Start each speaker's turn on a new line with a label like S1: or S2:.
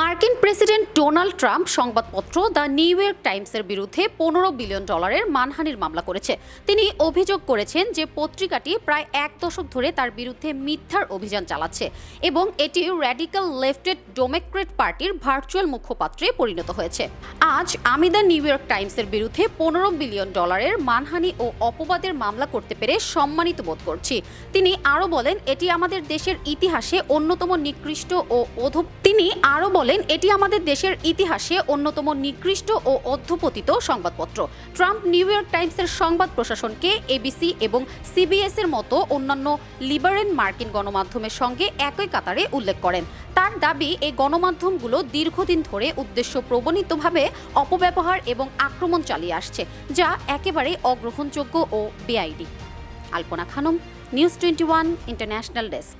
S1: মার্কিন president Donald Trump সংবাদপত্র the New York টাইমসের বিরুদ্ধে পনেরো বিলিয়ন ডলারের মানহানির মামলা করেছে। তিনি অভিযোগ করেছেন যে পত্রিকাটি প্রায় এক দশক ধরে তার বিরুদ্ধে মিথ্যার অভিযান চালাচ্ছে এবং এটি র্যাডিক্যাল লেফটেড ডোমেক্রেট পার্টির ভার্চুয়াল মুখপাত্রে পরিণত হয়েছে। আজ আমি দ্য নিউ ইয়র্ক টাইমসের বিরুদ্ধে পনেরো বিলিয়ন ডলারের মানহানি ও অপবাদের মামলা করতে পেরে সম্মানিত বোধ করছি। তিনি আরও বলেন, এটি আমাদের দেশের ইতিহাসে অন্যতম নিকৃষ্ট ও অধ তিনি আরও বলেন এটি আমাদের দেশের ইতিহাসে অন্যতম নিকৃষ্ট ও অধ্যপতিত সংবাদপত্র। ট্রাম্প নিউ ইয়র্ক টাইমসের সংবাদ প্রশাসনকে এবিসি এবং সিবিএস এর মতো অন্যান্য লিবারেল মার্কিন গণমাধ্যমের সঙ্গে একই কাতারে উল্লেখ করেন। তার দাবি, এই গণমাধ্যমগুলো দীর্ঘদিন ধরে উদ্দেশ্য প্রবণিতভাবে অপব্যবহার এবং আক্রমণ চালিয়ে আসছে, যা একেবারে অগ্রহণযোগ্য ও বেআইনি। Alpana Khanam, news twenty one international desk.